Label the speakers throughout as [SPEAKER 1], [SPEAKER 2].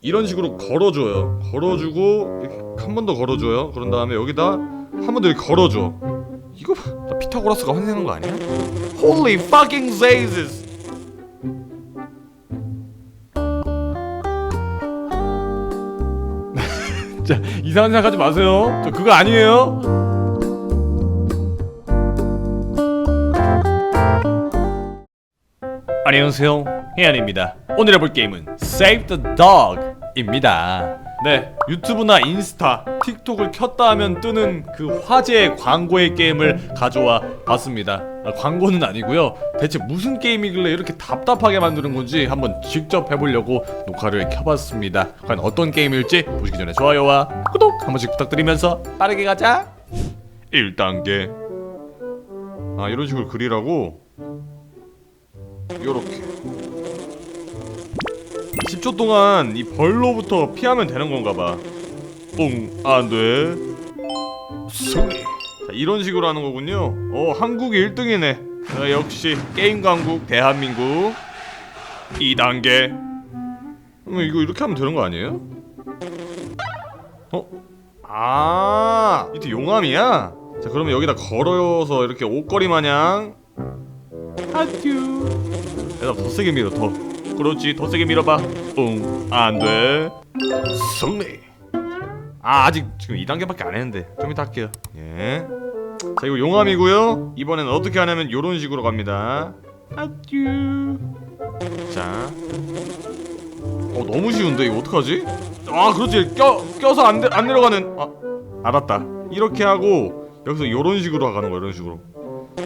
[SPEAKER 1] 이런 식으로 걸어줘요. 걸어주고 한 번 더 걸어줘요. 그런 다음에 여기다 한 번 더 걸어줘. 이거 봐. 나 피타고라스가 환생한 거 아니야? Holy fucking Jesus! 자 이상한 생각하지 마세요. 저 그거 아니에요. 안녕하세요 해안입니다. 오늘 해볼 게임은 Save the Dog입니다. 네 유튜브나 인스타, 틱톡을 켰다 하면 뜨는 그 화제의 광고의 게임을 가져와 봤습니다. 아, 광고는 아니고요. 대체 무슨 게임이길래 이렇게 답답하게 만드는 건지 한번 직접 해보려고 녹화를 켜봤습니다. 과연 어떤 게임일지 보시기 전에 좋아요와 구독 한 번씩 부탁드리면서 빠르게 가자! 1단계 아 이런 식으로 그리라고? 요렇게 10초 동안 이 벌로부터 피하면 되는 건가 봐. 뿡, 안 돼. 승리. 자, 이런 식으로 하는 거군요. 어, 한국이 1등이네. 자, 역시 게임 강국 대한민국 2단계. 그럼 이거 이렇게 하면 되는 거 아니에요? 어? 아, 밑에 용암이야? 자, 그러면 여기다 걸어서 이렇게 옷걸이 마냥 아듀. 얘들아 더 세게 밀어 더 그렇지. 더 세게 밀어봐. 응 안돼. 승리. 아 아직 지금 2단계밖에 안 했는데. 좀 이따 할게요. 예자 이거 용암이고요. 이번에는 어떻게 하냐면 요런 식으로 갑니다. 아듀 자. 어, 너무 쉬운데? 이거 어떡하지? 아 그렇지. 껴, 껴서 안, 내- 안 내려가는. 아 알았다. 이렇게 하고 여기서 요런 식으로 가는 거야 이런 식으로.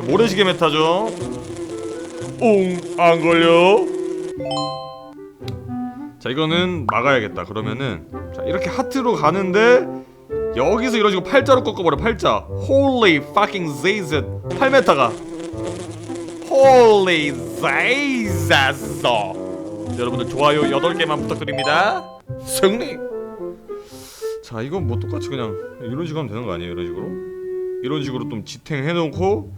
[SPEAKER 1] 모래시계 메타죠? 옹, 안 걸려. 자, 이거는 막아야겠다. 그러면은 자, 이렇게 하트로 가는데 여기서 식으로 팔자로 꺾어버려. 팔자. Holy fucking Jesus. 8m가. Holy Jesus. 여러분들 좋아요 8개만 부탁드립니다. 승리. 자, 이건 뭐 똑같이 그냥 이런 식으로 하면 되는 거 아니에요? 이런 식으로? 이런 식으로 좀 지탱해 놓고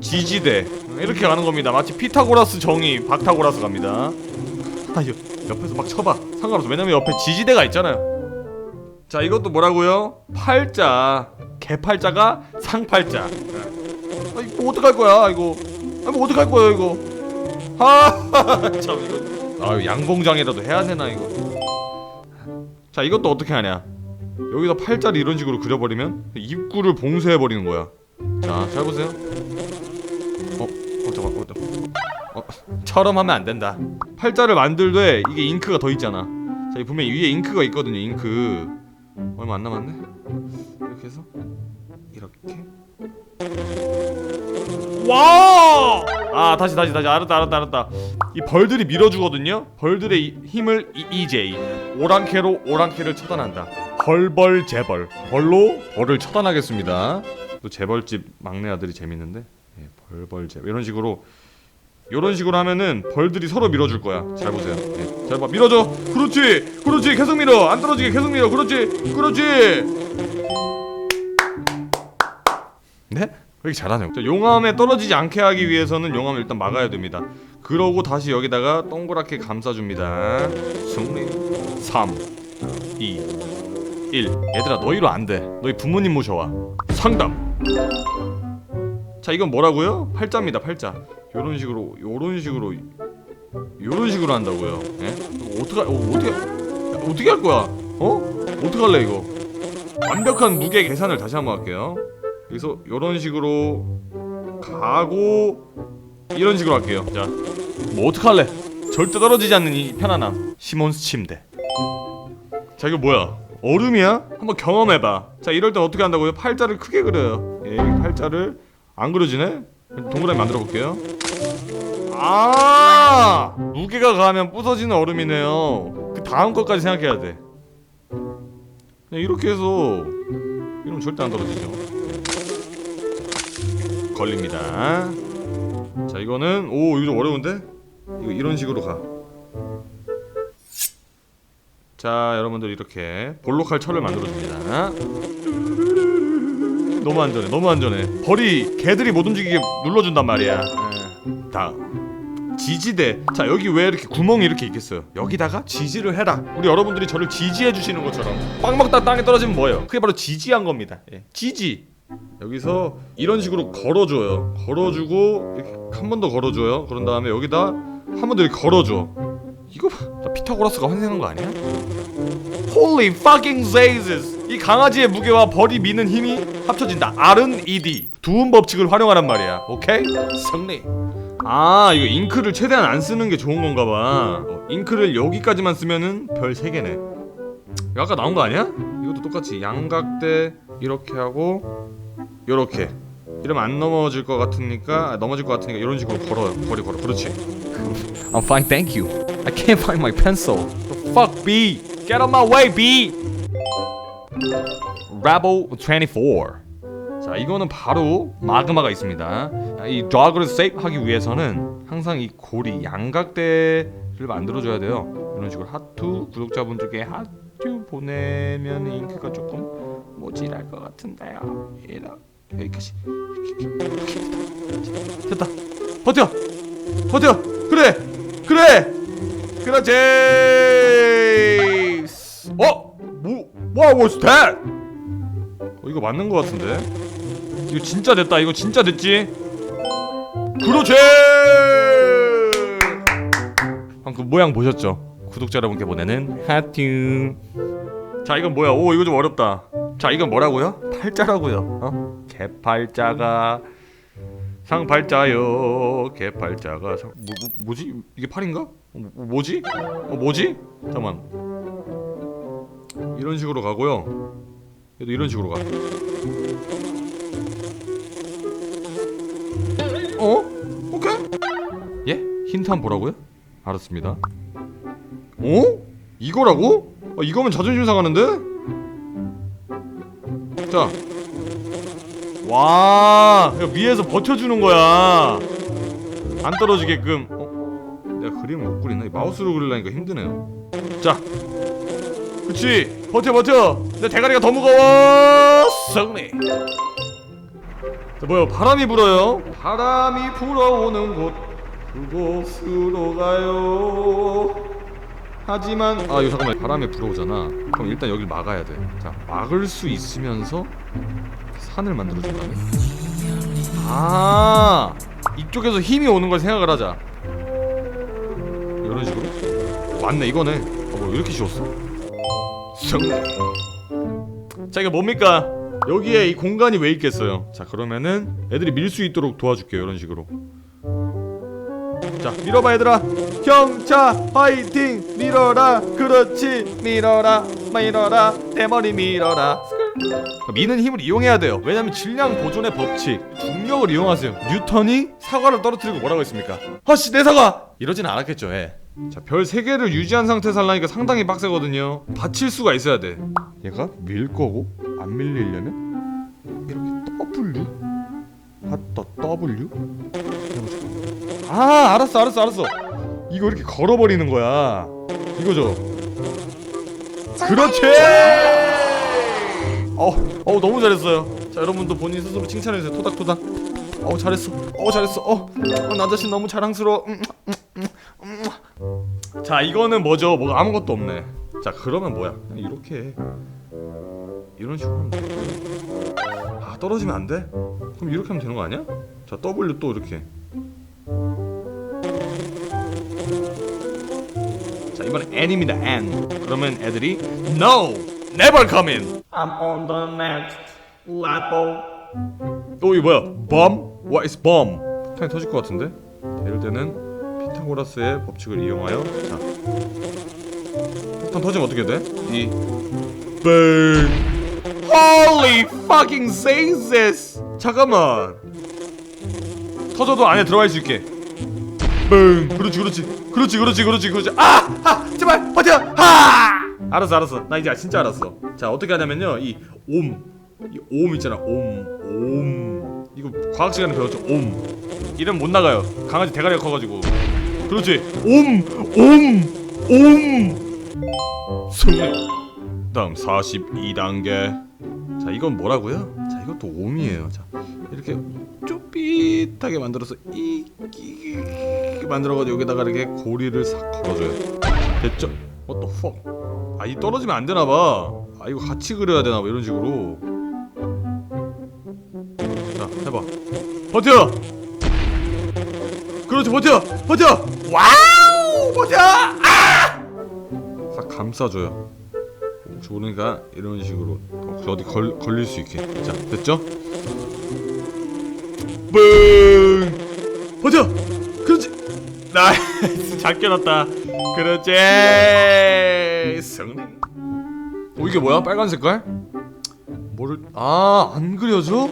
[SPEAKER 1] 지지대 이렇게 가는 겁니다. 마치 피타고라스 정의 박타고라스 갑니다. 아, 여, 옆에서 막 쳐봐. 상관없어. 왜냐면 옆에 지지대가 있잖아요. 자, 이것도 뭐라고요? 팔자. 개팔자가 상팔자. 아, 이거 어떡할 거야, 이거. 아, 뭐 어떡할 거야, 이거. 아, 참 이거. 아, 양봉장이라도 해야 되나 이거. 자, 이것도 어떻게 하냐? 여기서 팔자를 이런 식으로 그려버리면 입구를 봉쇄해 버리는 거야. 자, 잘 보세요. 처럼 하면 안 된다. 팔자를 만들되 이게 잉크가 더 있잖아. 자, 이 분명 히 위에 잉크가 있거든요. 잉크. 얼마 안 남았네. 이렇게 해서 이렇게. 와! 아, 다시 다시 다시 알았다 알았다 알았다. 이 벌들이 밀어주거든요. 벌들의 이- 힘을 이, EJ 오랑캐로 오랑캐를 처단한다. 벌벌 재벌 벌로 벌을 처단하겠습니다. 또 재벌집 막내 아들이 재밌는데 예, 벌벌 재벌 이런 식으로 이런 식으로 하면은 벌들이 서로 밀어줄 거야. 잘 보세요. 예, 잘 봐. 밀어줘. 그렇지. 그렇지. 계속 밀어. 안 떨어지게 계속 밀어. 그렇지. 그렇지. 네? 잘하냐? 자, 용암에 떨어지지 않게 하기 위해서는 용암을 일단 막아야 됩니다. 그러고 다시 여기다가 동그랗게 감싸줍니다. 승리. 3, 2, 1. 얘들아 너희로 안 돼. 너희 부모님 모셔와. 상담. 자 이건 뭐라고요? 팔자입니다 팔자. 요런 식으로 요런 식으로 요런 식으로 한다고요. 예? 어떻게 어, 어떻게 어떻게 할 거야? 어? 어떻게 할래 이거? 완벽한 무게 계산을 다시 한번 할게요. 여기서 요런 식으로 가고 이런 식으로 할게요. 자, 뭐 어떻게 할래? 절대 떨어지지 않는 이 편안함. 시몬스 침대. 자 이거 뭐야? 얼음이야? 한번 경험해봐. 자 이럴 땐 어떻게 한다고요? 팔자를 크게 그려요. 예, 이 팔자를 안 그려지네? 동그라미 만들어 볼게요. 아 무게가 가면 부서지는 얼음이네요. 그 다음 것까지 생각해야 돼. 그냥 이렇게 해서 이러면 절대 안 떨어지죠. 걸립니다. 자 이거는 오 이거 좀 어려운데? 이거 이런 식으로 가. 자 여러분들 이렇게 볼록할 철을 만들어줍니다 너무 안전해 너무 안전해 벌이 개들이 못 움직이게 눌러준단 말이야 예. 다음 지지대 자 여기 왜 이렇게 구멍이 이렇게 있겠어요 여기다가 지지를 해라 우리 여러분들이 저를 지지해 주시는 것처럼 빵 먹다 땅에 떨어지면 뭐예요 그게 바로 지지한 겁니다 예. 지지 여기서 이런 식으로 걸어줘요 걸어주고 한번 더 걸어줘요 그런 다음에 여기다 한 번 더 이렇게 걸어줘 이거 봐. 나 피타고라스가 환생한 거 아니야? Holy fucking Jesus! 이 강아지의 무게와 벌이 미는 힘이 합쳐진다. R은 ED. 두음 법칙을 활용하란 말이야. 오케이? 승리. 아, 이거 잉크를 최대한 안 쓰는 게 좋은 건가 봐. 어, 잉크를 여기까지만 쓰면은 별 3개네. 이거 아까 나온 거 아니야? 이것도 똑같이 양각대 이렇게 하고 요렇게. 이러면 안 넘어질 것 같으니까 아, 넘어질 것 같으니까 이런 식으로 걸어요. 거리 걸어. 그렇지. I'm fine, thank you. I can't find my pencil. The fuck, B? Get on my way, B. Rebel 24. 자, 이거는 바로 마그마가 있습니다. 이 드라그를 세이프하기 위해서는 항상 이 고리 양각대를 만들어줘야 돼요. 이런 식으로 하투 구독자분들께 하투 보내면 잉크가 조금 모질할 것 같은데요. 여기까지. 됐다. 버텨. 버텨. 그래. 그래. 그렇지. 어? 뭐? What was that? 어, 이거 맞는 거 같은데? 이거 진짜 됐다. 이거 진짜 됐지? 그렇지. 방금 그 모양 보셨죠? 구독자 여러분께 보내는 하트. 자, 이건 뭐야? 오, 이거 좀 어렵다. 자, 이건 뭐라고요? 팔자라고요. 어? 개팔자가 상팔자요. 개팔자가 상... 뭐, 뭐 뭐지? 이게 팔인가? 어, 뭐, 뭐지? 어, 뭐지? 잠깐만. 이런 식으로 가고요. 얘도 이런 식으로 가. 어? 오케이. 예? 힌트 한번 보라고요? 알았습니다. 어? 이거라고? 아, 이거면 자존심 상하는데? 자. 와, 야, 위에서 버텨주는 거야. 안 떨어지게끔. 어? 내가 그림을 못 그리나? 이 마우스로 그리려니까 힘드네요. 자, 그치? 버텨 버텨. 내 대가리가 더 무거워. 승리 자 뭐야 바람이 불어요? 바람이 불어오는 곳 그곳으로 가요. 하지만 아 이거 잠깐만. 바람이 불어오잖아. 그럼 일단 여길 막아야 돼자 막을 수 있으면서 산을 만들어준다네 아 이쪽에서 힘이 오는 걸 생각을 하자. 이런 식으로? 맞네 이거네. 어, 뭐 이렇게 쉬웠어. 자 이거 뭡니까? 여기에 이 공간이 왜 있겠어요? 자 그러면은 애들이 밀 수 있도록 도와줄게요 이런 식으로. 자 밀어봐 얘들아. 형차 화이팅 밀어라 그렇지 밀어라 밀어라 대머리 밀어라. 미는 힘을 이용해야 돼요. 왜냐면 질량 보존의 법칙 중력을 이용하세요. 뉴턴이 사과를 떨어뜨리고 뭐라고 했습니까? 허씨 내 사과 이러진 않았겠죠. 예. 자, 별 3개를 유지한 상태에서 하려니까 상당히 빡세거든요. 받칠 수가 있어야 돼. 얘가 밀 거고 안 밀리려면 이렇게 W 받다 W 해보자. 아, 알았어, 알았어, 알았어. 이거 이렇게 걸어버리는 거야. 이거죠. 그렇지. 어, 어 너무 잘했어요. 자, 여러분도 본인 스스로 칭찬해 주세요. 토닥토닥. 어, 잘했어. 어, 잘했어. 어, 어, 나 자신 너무 자랑스러워. 음, 음, 음, 음. 자, 이거는 뭐죠? 뭐가 아무것도 없네. 자, 그러면 뭐야? 그냥 이렇게 해. 이런 식으로 하면 돼. 아, 떨어지면 안 돼? 그럼 이렇게 하면 되는 거 아니야? 자, W 또 이렇게. 자, 이번엔 N입니다. N. 그러면 애들이 No, never come in.
[SPEAKER 2] I'm on the next level.
[SPEAKER 1] 어, 이거 뭐야? Bomb? What is bomb? 폭탄이 터질 것 같은데? 이럴 때는 피타고라스의 법칙을 이용하여 자 폭탄 터지면 어떻게 돼? 이 뱅. Holy fucking Jesus! 잠깐만. 터져도 안에 들어갈 수 있게. 뱅. 그렇지, 그렇지, 그렇지, 그렇지, 그렇지, 그렇지. 아, 아, 제발 버텨. 아. 알았어, 알았어. 나 이제 진짜 알았어. 자, 어떻게 하냐면요, 이 옴, 이 옴 있잖아, 옴, 옴. 이거 과학 시간에 배웠죠, 옴. 이름 못 나가요. 강아지 대가리가 커가지고. 그렇지. 옴, 옴, 옴. 승리. 다음 42단계. 자, 이건 뭐라고요? 자, 이것도 옴이에요. 자, 이렇게 쪼빗하게 만들어서 이, 이, 이 만들어가지고 여기다가 이렇게 고리를 싹 걸어줘요 됐죠? What the fuck 아이 떨어지면 안 되나 봐 아 이거 같이 그려야 되나 봐 이런 식으로 자 해봐 버텨 그렇지 버텨 버텨. 와우 버텨. 아! 싹 감싸줘요. 혹시 모르니까 이런 식으로 혹시 어디 걸, 걸릴 수 있게. 자 됐죠? 뿡 버텨. 그렇지. 나이스 잘 깨놨다. 그렇지. 승리. 어 이게 뭐야? 빨간 색깔? 뭐를 아안 그려져?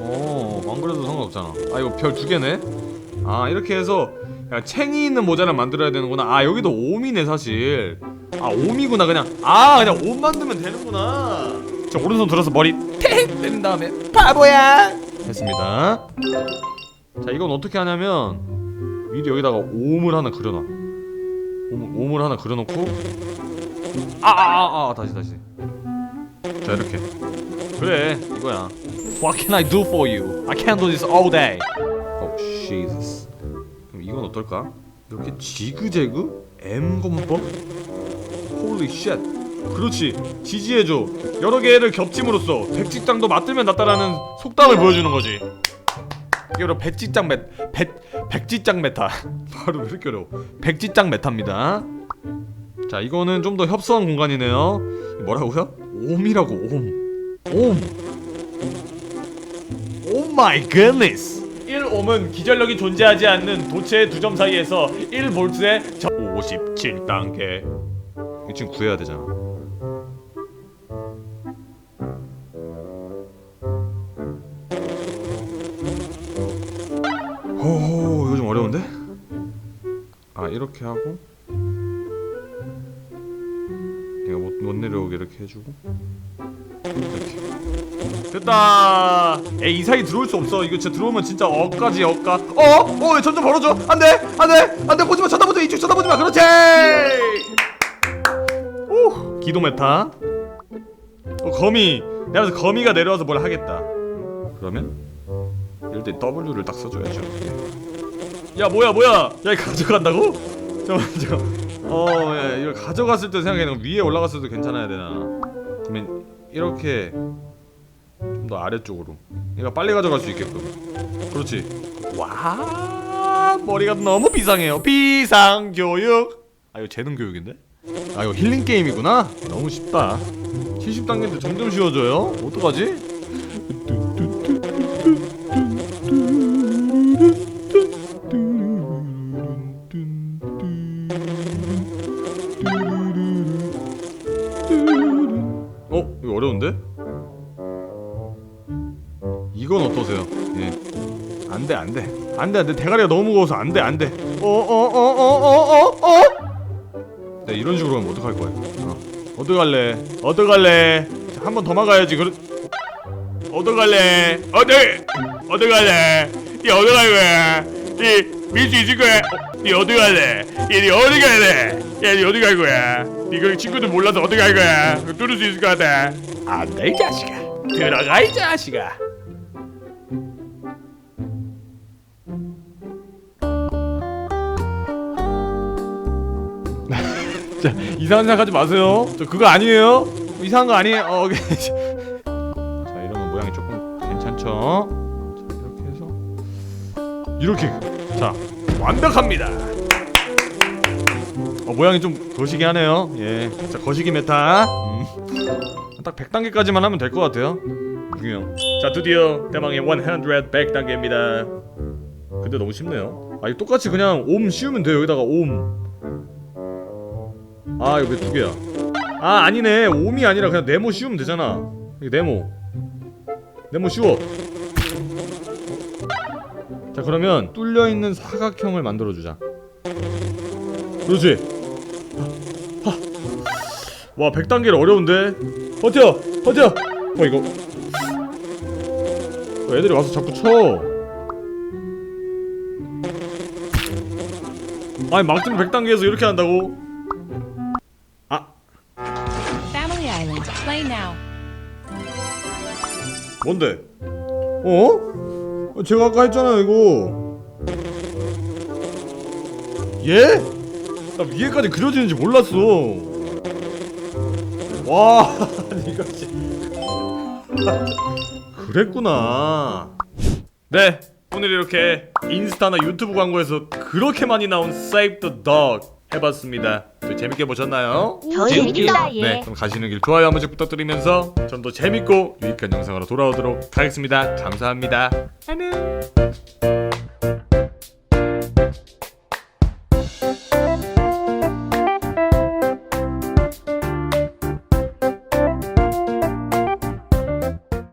[SPEAKER 1] 어안 그려도 상관없잖아. 아 이거 별 두 개네 아 이렇게 해서 그냥 챙이 있는 모자를 만들어야 되는구나. 아 여기도 옴이네 사실. 아 옴이구나 그냥. 아 그냥 옴 만들면 되는구나. 자 오른손 들어서 머리 탱 때린 다음에 바보야! 했습니다. 자 이건 어떻게 하냐면 미리 여기다가 옴을 하나 그려놔. 옴, 옴을 하나 그려놓고. 아아아 아, 아, 다시 다시. 자 이렇게. 그래 이거야. What can I do for you? I can't do this all day. Oh Jesus 이건 어떨까? 이렇게 지그재그? M건법? Holy shit. 그렇지. 지지해줘. 여러 개를 겹침으로써 백직장도 맞들면 낫다라는 속담을 보여주는 거지. 바로 백지장 메 백, 백지장 메타. 바로 왜 이렇게 어려워. 백지장 메타입니다. 자 이거는 좀 더 협소한 공간이네요. 뭐라고요? 옴이라고 옴 옴. 오 마이 굿니스 1옴은 기전력이 존재하지 않는 도체의 두 점 사이에서 1볼트의 57단계. 이거 지금 구해야 되잖아. 오 이거 좀 어려운데? 아 이렇게 하고 얘가 못, 못 내려오게 이렇게 해주고 이렇게 됐다. 에이 이 사이 들어올 수 없어. 이거 진짜 들어오면 진짜 억까지 억까. 어? 어 점점 벌어져? 안돼? 안돼? 안돼? 보지마. 쳐다보지마. 이쪽 쳐다보지마. 그렇지! 오 기도 메타. 어 거미. 내가 그래서 거미가 내려와서 뭘 하겠다. 그러면? 이럴 때 W를 딱 써줘야죠. 야 뭐야 뭐야? 야 가져간다고? 잠깐만 잠깐 어야 이걸 가져갔을 때 생각해. 위에 올라갔을 때 괜찮아야 되나. 그러면 이렇게 좀 더 아래쪽으로. 얘가 빨리 가져갈 수 있게끔. 그렇지. 와 머리가 너무 비상해요. 비상교육. 아 이거 재능 교육인데? 아 이거 힐링 게임이구나. 너무 쉽다. 70단계인데 점점 쉬워져요? 어떡하지? 안 돼, 안 돼. 안 돼. 대가리가 너무 무거워서 안 돼, 안 돼. 어, 어, 어, 어, 어, 어, 어? 네, 이런 식으로 하면 어떡할 거야? 어. 어떡할래? 어떡할래? 한 번 더 막아야지. 그렇 어떡할래? 어떡 어떡할래? 니 어떡할 거야? 니 밀수 있을 거야? 어, 니 어떡할래? 얘니 어디 갈래? 야, 니 어디 갈 거야? 니그 친구들 몰라서 어떻게 할 거야? 뚫을 수 있을 것 같아? 안돼 이 자식아. 들어가 이 자식아. 자 이상한 생각하지 마세요. 저 그거 아니에요. 이상한 거 아니에요. 어, 오케이. 자 이러면 모양이 조금 괜찮죠? 자 이렇게 해서 이렇게 자 완벽합니다. 어 모양이 좀 거시기 하네요. 예. 자 거시기 메타. 음. 딱 100단계까지만 하면 될 것 같아요. 분명. 자 드디어 대망의 100 100단계입니다. 근데 너무 쉽네요. 아 이거 똑같이 그냥 옴 씌우면 돼요. 여기다가 옴. 아 이거 왜 두 개야? 아 아니네 옴이 아니라 그냥 네모 씌우면 되잖아. 이거 네모. 네모 씌워. 자 그러면 뚫려 있는 사각형을 만들어 주자. 그렇지. 하, 하. 와 100단계를 어려운데. 버텨, 버텨. 어 이거. 어, 애들이 와서 자꾸 쳐. 아니 막등 100단계에서 이렇게 한다고? 뭔데? 어? 어, 제가 아까 했잖아요 이거 예? 나 위에까지 그려지는지 몰랐어. 와, 이거 진 그랬구나. 네, 오늘 이렇게 인스타나 유튜브 광고에서 그렇게 많이 나온 Save the Dog 해봤습니다. 또 재밌게 보셨나요?
[SPEAKER 3] 더 재밌다, 예.
[SPEAKER 1] 네, 그럼 가시는 길 좋아요 한 번씩 부탁드리면서 좀 더 재밌고 유익한 영상으로 돌아오도록 하겠습니다. 감사합니다. 안녕.